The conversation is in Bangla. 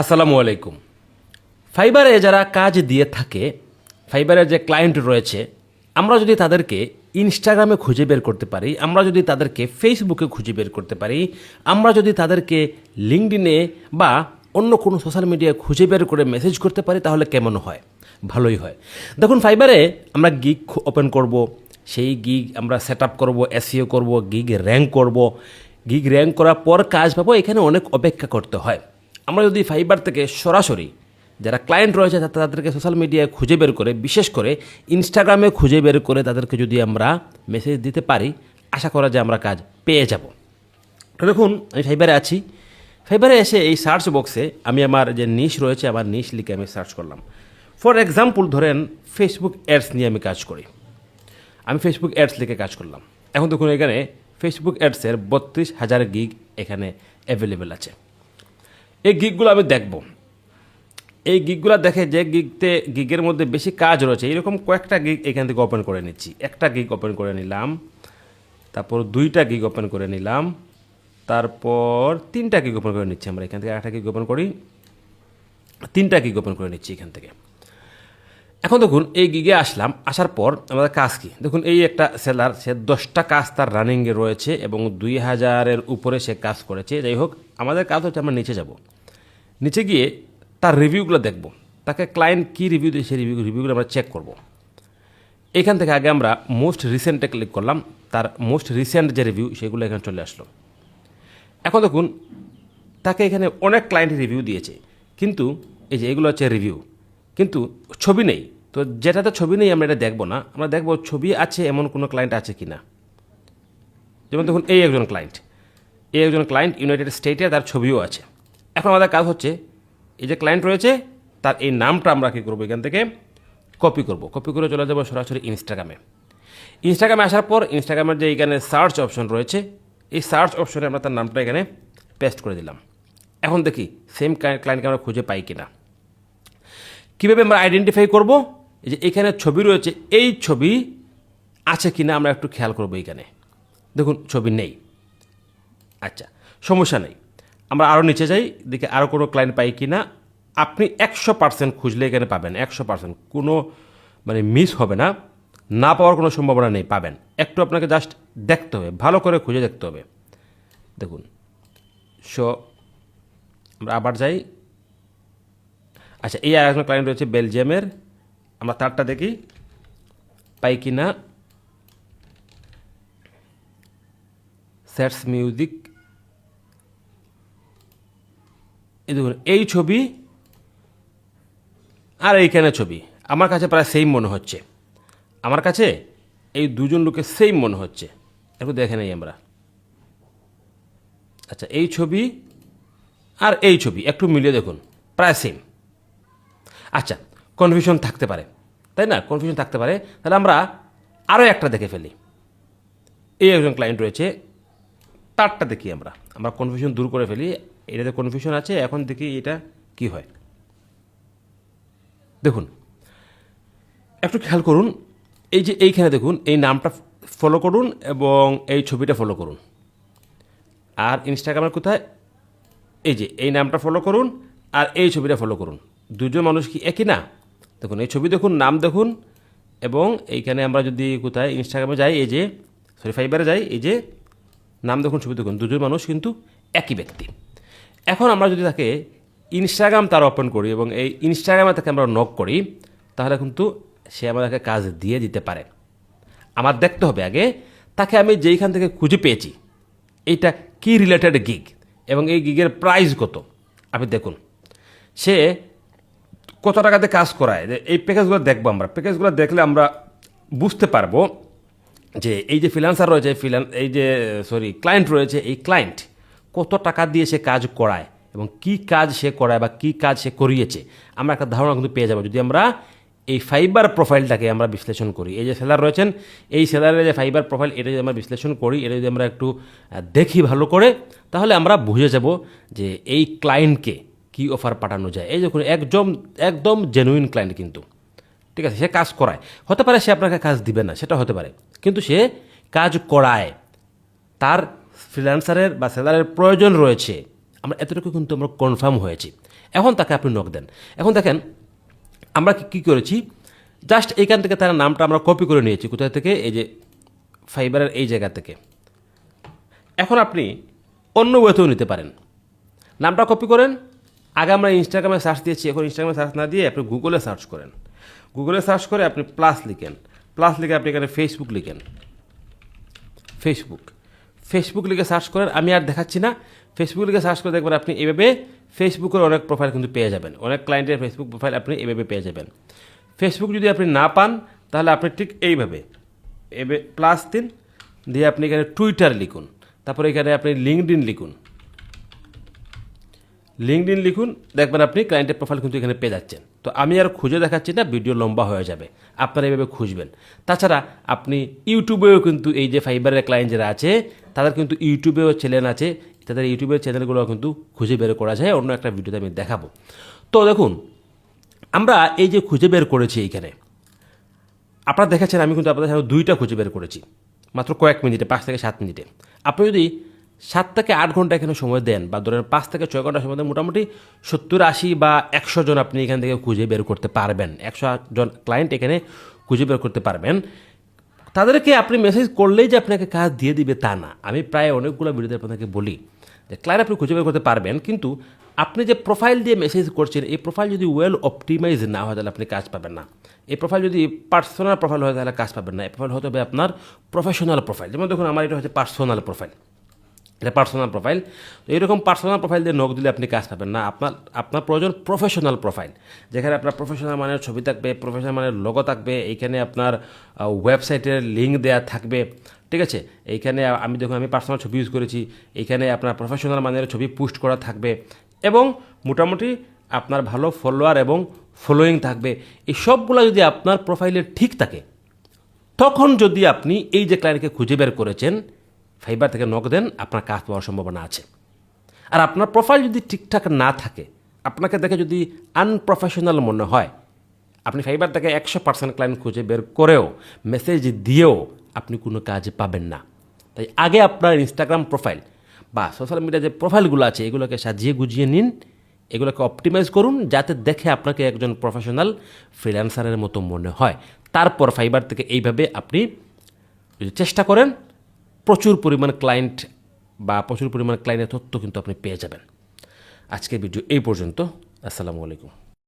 আসসালামু আলাইকুম। ফাইবারে যারা কাজ দিয়ে থাকে, ফাইবারের যে ক্লায়েন্ট রয়েছে, আমরা যদি তাদেরকে ইনস্টাগ্রামে খুঁজে বের করতে পারি, আমরা যদি তাদেরকে ফেসবুকে খুঁজে বের করতে পারি, আমরা যদি তাদেরকে লিঙ্কডিনে বা অন্য কোনো সোশ্যাল মিডিয়ায় খুঁজে বের করে মেসেজ করতে পারি, তাহলে কেমন হয়? ভালোই হয়। দেখুন, ফাইবারে আমরা গিগ ওপেন করব, সেই গিগ আমরা সেট আপ করব এসিও করব গিগ র্যাঙ্ক করব। গিগ র্যাঙ্ক করার পর কাজ পাবো, এখানে অনেক অপেক্ষা করতে হয়। আমরা যদি ফাইবার থেকে সরাসরি যারা ক্লায়েন্ট রয়েছে তাদেরকে সোশ্যাল মিডিয়ায় খুঁজে বের করে, বিশেষ করে ইনস্টাগ্রামে খুঁজে বের করে তাদেরকে যদি আমরা মেসেজ দিতে পারি, আশা করা যে আমরা কাজ পেয়ে যাব। তো দেখুন, আমি ফাইবারে আছি। ফাইবারে এসে এই সার্চ বক্সে আমি আমার যে নিশ রয়েছে, আমার নিশ লিখে আমি সার্চ করলাম। ফর এক্সাম্পল ধরেন ফেসবুক অ্যাডস নিয়ে আমি কাজ করি। আমি ফেসবুক অ্যাডস লিখে কাজ করলাম। এখন দেখুন এখানে ফেসবুক অ্যাডসের বত্রিশ হাজার গিগ এখানে অ্যাভেলেবেল আছে। এই গিগগুলো আমি দেখব। এই গিগগুলো দেখে যে গিগতে, গিগের মধ্যে বেশি কাজ রয়েছে, এরকম কয়েকটা গিগ এখান থেকে ওপেন করে নিচ্ছি। একটা গিগ ওপেন করে নিলাম, তারপর দুইটা গিগ ওপেন করে নিলাম, তারপর তিনটা গিক ওপেন করে নিচ্ছি আমরা এখান থেকে একটা গিক ওপেন করি, তিনটা গিক ওপেন করে নিচ্ছি এখান থেকে। এখন দেখুন, এই গিগে আসলাম, আসার পর আমাদের কাজ কি? দেখুন, এই একটা সেলার সে দশটা কাজ তার রানিংয়ে রয়েছে এবং দুই হাজারের উপরে সে কাজ করেছে। যাই হোক, আমাদের কাজ হচ্ছে আমরা নিচে যাব। নিচে গিয়ে তার রিভিউগুলো দেখব। তাকে ক্লায়েন্ট কী রিভিউ দিয়েছে, সেই রিভিউ রিভিউগুলো আমরা চেক করব। এখান থেকে আগে আমরা মোস্ট রিসেন্টে ক্লিক করলাম, তার মোস্ট রিসেন্ট যে রিভিউ সেগুলো এখানে চলে আসলো। এখন দেখুন, তাকে এখানে অনেক ক্লায়েন্ট রিভিউ দিয়েছে। কিন্তু এই যে এগুলো হচ্ছে রিভিউ কিন্তু ছবি নেই। তো যেটাতে ছবি নেই আমরা এটা দেখব না। আমরা দেখব ছবি আছে, এমন কোনো ক্লায়েন্ট আছে কি না যেমন দেখুন, এই একজন ক্লায়েন্ট এই একজন ক্লায়েন্ট ইউনাইটেড স্টেটে তার ছবিও আছে। এখন আমাদের কাজ হচ্ছে, এই যে ক্লায়েন্ট রয়েছে, তার এই নামটা আমরা কী করব এখান থেকে? কপি করব। কপি করে চলে যাব সরাসরি ইনস্টাগ্রামে ইনস্টাগ্রামে আসার পর ইনস্টাগ্রামের যে এখানে সার্চ অপশন রয়েছে, এই সার্চ অপশনে আমরা তার নামটা এখানে পেস্ট করে দিলাম। এখন দেখি সেম ক্লায়েন্টকে আমরা খুঁজে পাই কিনা। কীভাবে আমরা আইডেন্টিফাই করব? যে এখানে ছবি রয়েছে, এই ছবি আছে কিনা আমরা একটু খেয়াল করব এখানে দেখুন, ছবি নেই। আচ্ছা সমস্যা নেই। আমরা আরও নিচে যাই, দেখি আরও কোনো ক্লায়েন্ট পাই কি না আপনি একশো পার্সেন্ট খুঁজলে এখানে পাবেন, একশো পার্সেন্ট কোনো মানে মিস হবে না না পাওয়ার কোনো সম্ভাবনা নেই, পাবেন। একটু আপনাকে জাস্ট দেখতে হবে, ভালো করে খুঁজে দেখতে হবে। দেখুন সো আমরা আবার যাই। আচ্ছা এই আর একজন ক্লায়েন্ট রয়েছে বেলজিয়ামের। আমরা তারটা দেখি। পাই কি না স্যাটস মিউজিক। এই দেখুন, এই ছবি আর এইখানে ছবি। আমার কাছে প্রায় সেম মনে হচ্ছে। আমার কাছে এই দুজন লোকের সেম মনে হচ্ছে। একটু দেখে নেই আমরা। আচ্ছা এই ছবি আর এই ছবি, একটু মিলিয়ে দেখুন। প্রায় সেম আচ্ছা কনফিউশন থাকতে পারে। তাই না? কনফিউশন থাকতে পারে। তাহলে আমরা আরও একটা দেখে ফেলি। এই একজন ক্লায়েন্ট রয়েছে। তারটা দেখি আমরা। আমরা কনফিউশন দূর করে ফেলি। এটাতে কনফিউশন আছে, এখন দেখি এটা কি হয়। দেখুন, একটু খেয়াল করুন। এই যে এইখানে দেখুন, এই নামটা ফলো করুন এবং এই ছবিটা ফলো করুন। আর ইনস্টাগ্রামের কোথায়? এই যে, এই নামটা ফলো করুন আর এই ছবিটা ফলো করুন। দুজন মানুষ কি একই না? দেখুন, এই ছবি দেখুন, নাম দেখুন, এবং এইখানে আমরা যদি কোথায় ইনস্টাগ্রামে যাই, এই যে সরি ফাইবারে যাই, এই যে, নাম দেখুন, ছবি দেখুন, দুজন মানুষ কিন্তু একই ব্যক্তি। এখন আমরা যদি তাকে ইনস্টাগ্রাম তার ওপেন করি এবং এই ইনস্টাগ্রামে তাকে আমরা নক করি, তাহলে কিন্তু সে আমাদেরকে কাজ দিয়ে দিতে পারে। আমার দেখতে হবে আগে, তাকে আমি যেইখান থেকে খুঁজে পেয়েছি, এইটা কি রিলেটেড গিগ এবং এই গিগের প্রাইস কত? আপনি দেখুন, সে কত টাকাতে কাজ করায়? যে এই প্যাকেজগুলো দেখব আমরা। প্যাকেজগুলো দেখলে আমরা বুঝতে পারব যে এই যে ফ্রিল্যান্সার রয়েছে ফ্রিল্যান্স এই যে সরি ক্লায়েন্ট রয়েছে, এই ক্লায়েন্ট কত টাকা দিয়ে সে কাজ করায় এবং কি কাজ সে করায় বা কি কাজ সে করিয়েছে। আমরা একটা ধারণা কিন্তু পেয়ে যাব। যদি আমরা এই ফাইবার প্রোফাইলটাকে আমরা বিশ্লেষণ করি, এই যে সেলার রয়েছেন, এই সেলারের যে ফাইবার প্রোফাইল এটা যদি আমরা বিশ্লেষণ করি, এটা যদি আমরা একটু দেখি ভালো করে, তাহলে আমরা বুঝে যাব যে এই ক্লায়েন্টকে কি অফার পাঠানো যায়? এই দেখুন, একদম একদম জেনুইন ক্লায়েন্ট কিন্তু। ঠিক আছে, সে কাজ করায়। হতে পারে সে আপনাকে কাজ দিবে না, সেটা হতে পারে। কিন্তু সে কাজ করায়। তার ফ্রিল্যান্সারের বা সেলারের প্রয়োজন রয়েছে। আমরা এতটুকু কিন্তু আমরা কনফার্ম হয়েছি। এখন তাকে আপনি নক দেন। এখন দেখেন, আমরা কি- কি করেছি? জাস্ট এইখান থেকে তার নামটা আমরা কপি করে নিয়েছি। কোথায় থেকে? এই যে ফাইবারের এই জায়গা থেকে। এখন আপনি অন্য ওয়েতেও নিতে পারেন। নামটা কপি করেন। আগে আমরা ইনস্টাগ্রামে সার্চ দিয়েছি, এখন ইনস্টাগ্রামে সার্চ না দিয়ে আপনি গুগলে সার্চ করেন। গুগলে সার্চ করে আপনি প্লাস লিখেন। প্লাস লিখে আপনি এখানে ফেসবুক লিখেন। ফেসবুক ফেসবুক লিখে সার্চ করেন, আমি আর দেখাচ্ছি না। ফেসবুক লিখে সার্চ করে দেখবেন আপনি এভাবে ফেসবুকের অনেক প্রোফাইল কিন্তু পেয়ে যাবেন। অনেক ক্লায়েন্টের ফেসবুক প্রোফাইল আপনি এভাবে পেয়ে যাবেন। ফেসবুক যদি আপনি না পান, তাহলে আপনি ঠিক এইভাবে। এবে প্লাস দিন, দিয়ে আপনি এখানে টুইটার লিখুন। তারপরে এখানে আপনি লিঙ্কড ইন লিখুন। লিঙ্কডিন লিখুন, দেখবেন আপনি ক্লায়েন্টের প্রোফাইল কিন্তু এখানে পেয়ে যাচ্ছেন। তো আমি আর খুঁজে দেখাচ্ছি না ভিডিও লম্বা হয়ে যাবে। আপনারা এইভাবে খুঁজবেন। তাছাড়া আপনি ইউটিউবেও কিন্তু এই যে ফাইবারের ক্লায়েন্ট যারা আছে, তাদের কিন্তু ইউটিউবেও চ্যানেল আছে। তাদের ইউটিউবের চ্যানেলগুলো কিন্তু খুঁজে বের করা যায়। অন্য একটা ভিডিওতে আমি দেখাবো। তো দেখুন, আমরা এই যে খুঁজে বের করেছি এইখানে, আপনারা দেখেছেন আমি কিন্তু আপনাদের সামনে দুইটা খুঁজে বের করেছি। মাত্র কয়েক মিনিটে, পাঁচ থেকে সাত মিনিটে। আপনি যদি সাত থেকে আট ঘণ্টা এখানে সময় দেন বা ধরেন পাঁচ থেকে ছয় ঘণ্টা সময় দেন, মোটামুটি সত্তর আশি বা একশো জন আপনি এখান থেকে খুঁজে বের করতে পারবেন। একশো আট জন ক্লায়েন্ট এখানে খুঁজে বের করতে পারবেন। তাদেরকে আপনি মেসেজ করলেই যে আপনাকে কাজ দিয়ে দিবে তা না। আমি প্রায় অনেকগুলো ভিডিওতে আপনাকে বলি যে ক্লায়েন্ট আপনি খুঁজে বের করতে পারবেন, কিন্তু আপনি যে প্রোফাইল দিয়ে মেসেজ করছেন, এই প্রোফাইল যদি ওয়েল অপটিমাইজ না হয়, তাহলে আপনি কাজ পাবেন না। এই প্রোফাইল যদি পার্সোনাল প্রোফাইল হয়, তাহলে কাজ পাবেন না। এই প্রোফাইল হতে হবে আপনার প্রফেশনাল প্রোফাইল যেমন দেখুন, আমার এটা হচ্ছে পার্সোনাল প্রোফাইল এটা পার্সোনাল প্রোফাইল তো এইরকম পার্সোনাল প্রোফাইল দিয়ে নখ দিলে আপনি কাজ পাবেন না। আপনার আপনার প্রয়োজন প্রফেশনাল প্রোফাইল যেখানে আপনার প্রফেশনাল মানের ছবি থাকবে প্রফেশনাল মানের লোগো থাকবে, এইখানে আপনার ওয়েবসাইটের লিঙ্ক দেওয়া থাকবে। ঠিক আছে? এইখানে আমি দেখুন, আমি পার্সোনাল ছবি ইউজ করেছি। এইখানে আপনার প্রফেশনাল মানের ছবি পোস্ট করা থাকবে। এবং মোটামুটি আপনার ভালো ফলোয়ার এবং ফলোয়িং থাকবে। এই সবগুলো যদি আপনার প্রোফাইলে ঠিক থাকে, তখন যদি আপনি এই যে ক্লায়েন্টকে খুঁজে বের করেছেন ফাইবার থেকে নক দেন, আপনার কাজ পাওয়ার সম্ভাবনা আছে। আর আপনার প্রোফাইল যদি ঠিকঠাক না থাকে, আপনাকে দেখে যদি আনপ্রফেশনাল মনে হয়, আপনি ফাইবার থেকে একশো পার্সেন্ট ক্লায়েন্ট খুঁজে বের করেও মেসেজ দিয়েও আপনি কোনো কাজ পাবেন না। তাই আগে আপনার ইনস্টাগ্রাম প্রোফাইল বা সোশ্যাল মিডিয়া যে প্রোফাইলগুলো আছে, এগুলোকে সাজিয়ে গুজিয়ে নিন, এগুলোকে অপটিমাইজ করুন, যাতে দেখে আপনাকে একজন প্রফেশনাল ফ্রিল্যান্সারের মতো মনে হয়। তারপর ফাইবার থেকে এইভাবে আপনি যদি চেষ্টা করেন প্রচুর পরিমাণ ক্লায়েন্ট বা প্রচুর পরিমাণ ক্লায়েন্টের তথ্য কিন্তু আপনি পেয়ে যাবেন। আজকের ভিডিও এই পর্যন্ত। আসসালামু আলাইকুম।